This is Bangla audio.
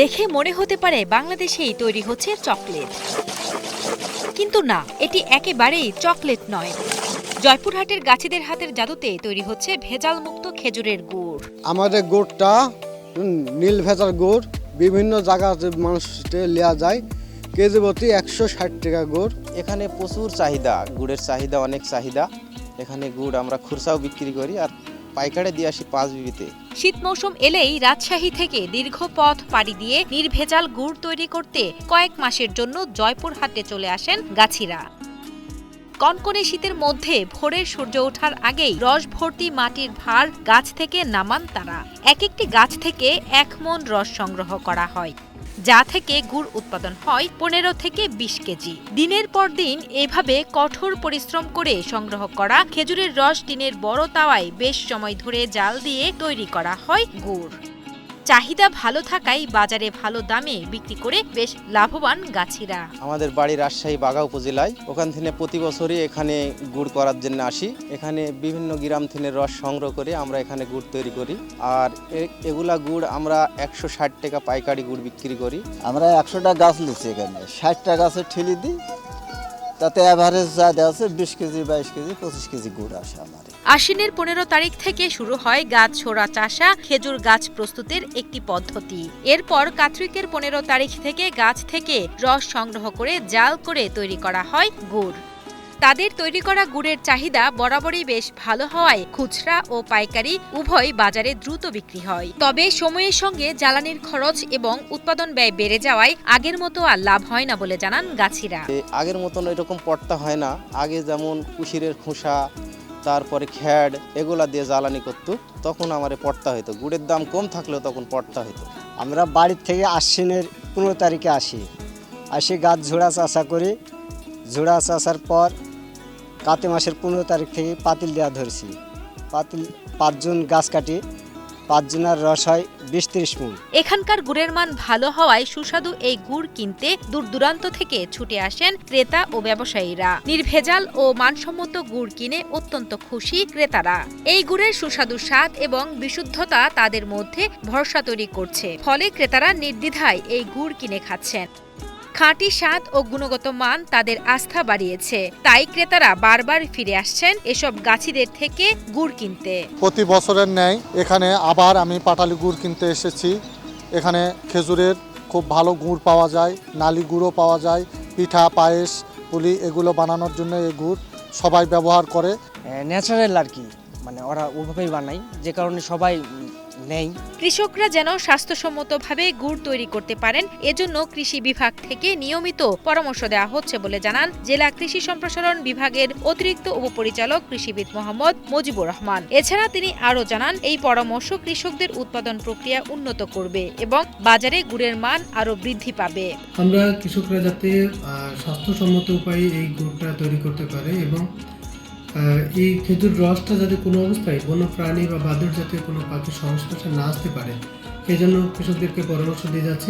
দেখে মনে হতে পারে বাংলাদেশেই তৈরি হচ্ছে চকলেট। কিন্তু না এটি একেবারেই চকলেট নয়। জয়পুরহাটের গাছিদের হাতের জাদুতে তৈরি হচ্ছে ভেজাল মুক্ত খেজুরের গুড়। আমাদের গুড়টা নীল ভেজাল গুড় বিভিন্ন জায়গাতে মানুষকে নেওয়া যায়। কেজি প্রতি একশো ষাট টাকা গুড়। এখানে প্রচুর চাহিদা গুড়ের চাহিদা অনেক চাহিদা। এখানে গুড় আমরা খুরসাও বিক্রি করি আর পাইকারে দিয়ে আসি পাঁচ বিবিতে। শীত মৌসুম এলেই রাজশাহী থেকে দীর্ঘ পথ পাড়ি দিয়ে নির্ভেজাল গুড় তৈরি করতে কয়েক মাসের জন্য জয়পুরহাটে চলে আসেন গাছিরা। কনকনে শীতের মধ্যে ভোরের সূর্য ওঠার আগেই রস ভর্তি মাটির ভার গাছ থেকে নামান তারা। এক একটি গাছ থেকে এক মন রস সংগ্রহ করা হয়। যা থেকে গুড় উৎপাদন হয় পনেরো থেকে বিশ কেজি। দিনের পর দিন এভাবে কঠোর পরিশ্রম করে সংগ্রহ করা খেজুরের রস টিনের বড় তাওয়ায় বেশ সময় ধরে জাল দিয়ে তৈরি করা হয় গুড়। চাহিদা ভালো থাকায় বাজারে ভালো দামে বিক্রি করে বেশ লাভবান গাছিরা। আমাদের বাড়ি রাজশাহী বাগা উপজেলায়। ওখান থেকে প্রতি বছরই এখানে গুড় করার জন্য আসি। এখানে বিভিন্ন গ্রাম থেকে রস সংগ্রহ করে আমরা এখানে গুড় তৈরি করি। আর এ- এগুলা গুড় আমরা একশো ষাট টাকা পাইকারি গুড় বিক্রি করি। আমরা একশোটা গাছ নিচ্ছি এখানে। ষাটটা গাছের ঠেলি দিই। তাতে অ্যাভারেজ যা দেওয়া আছে বিশ কেজি বাইশ কেজি পঁচিশ কেজি গুড় আসে আমার আশ্বিনের পনেরো তারিখ থেকে শুরু হয় গাছ ছোড়া চাষা খেজুর গাছ প্রস্তুতের একটি পদ্ধতি। এরপর কার্তিকের পনেরো তারিখ থেকে গাছ থেকে রস সংগ্রহ করে জাল করে তৈরি করা হয় গুড়। তাদের তৈরি করা গুড়ের চাহিদা বরাবরই বেশ ভালো হওয়ায় খুচরা ও পাইকারি উভয় বাজারে দ্রুত বিক্রি হয়। তবে সময়ের সঙ্গে জ্বালানির খরচ এবং উৎপাদন ব্যয় বেড়ে যাওয়ায় আগের মতো আর লাভ হয় না বলে জানান গাছিরা। আগের মতন এরকম পড়তা হয় না। আগে যেমন কুশিরের খোসা তারপরে খ্যাড এগুলা দিয়ে জ্বালানি করতো, তখন আমার পড়তা হইতো। গুড়ের দাম কম থাকলেও তখন পড়তা হইতো। আমরা বাড়ির থেকে আশ্বিনের পনেরো তারিখে আসি। আসি গাছ ঝোড়া চাষা করি। ঝোড়া চাষার পর কাতে মাসের পনেরো তারিখ থেকে পাতিল দেওয়া ধরছি। পাতিল পাঁচজন গাছ কাটি। পাঁচজনের রস হয় বিশ ত্রিশ মন এখানকার গুড়ের মান ভালো হওয়ায় সুস্বাদু এই গুড় কিনতে দূর দূরান্ত থেকে ছুটে আসেন ক্রেতা ও ব্যবসায়ীরা। নির্ভেজাল ও মানসম্মত গুড় কিনে অত্যন্ত খুশি ক্রেতারা। এই গুড়ের সুস্বাদু স্বাদ এবং বিশুদ্ধতা তাদের মধ্যে ভরসা তৈরি করছে। ফলে ক্রেতারা নির্দ্বিধায় এই গুড় কিনে খাচ্ছেন। খাঁটি স্বাদ ও গুণগত মান তাদের আস্থা বাড়িয়েছে। তাই ক্রেতারা বারবার ফিরে আসছেন এসব গাছিদের থেকে গুড় কিনতে। প্রতি বছরের ন্যায় এখানে আবার আমি পাটালি গুড় কিনতে এসেছি। এখানে খেজুরের খুব ভালো গুড় পাওয়া যায় নালি গুড়ও পাওয়া যায় পিঠা পায়েস পুলি এগুলো বানানোর জন্য এই গুড় সবাই ব্যবহার করে। ন্যাচারাল আর কি। মানে ওরা ওভাবেই বানায়। যে কারণে সবাই নেয় কৃষকরা যেন স্বাস্থ্যসম্মতভাবে গুড় তৈরি করতে পারেন এজন্য কৃষি বিভাগ থেকে নিয়মিত পরামর্শ দেওয়া হচ্ছে বলে জানান জেলা কৃষি সম্প্রসারণ বিভাগের অতিরিক্ত উপপরিচালক কৃষিবিদ মোহাম্মদ মুজিবুর রহমান। এছাড়া তিনি আরও জানান এই পরামর্শ কৃষকদের উৎপাদন প্রক্রিয়া উন্নত করবে এবং বাজারে গুড়ের মান আরও বৃদ্ধি পাবে। আমরা কৃষকরা যাতে স্বাস্থ্যসম্মত উপায়ে এই গুড়টা তৈরি করতে পারে এবং এই খেজুর রসটা যাতে কোনো অবস্থায় কোনো প্রাণী বা বাদুর জাতীয় কোনো পাখির সংস্পর্শে না আসতে পারে, সেই জন্য কৃষকদেরকে পরামর্শ দিয়ে যাচ্ছি।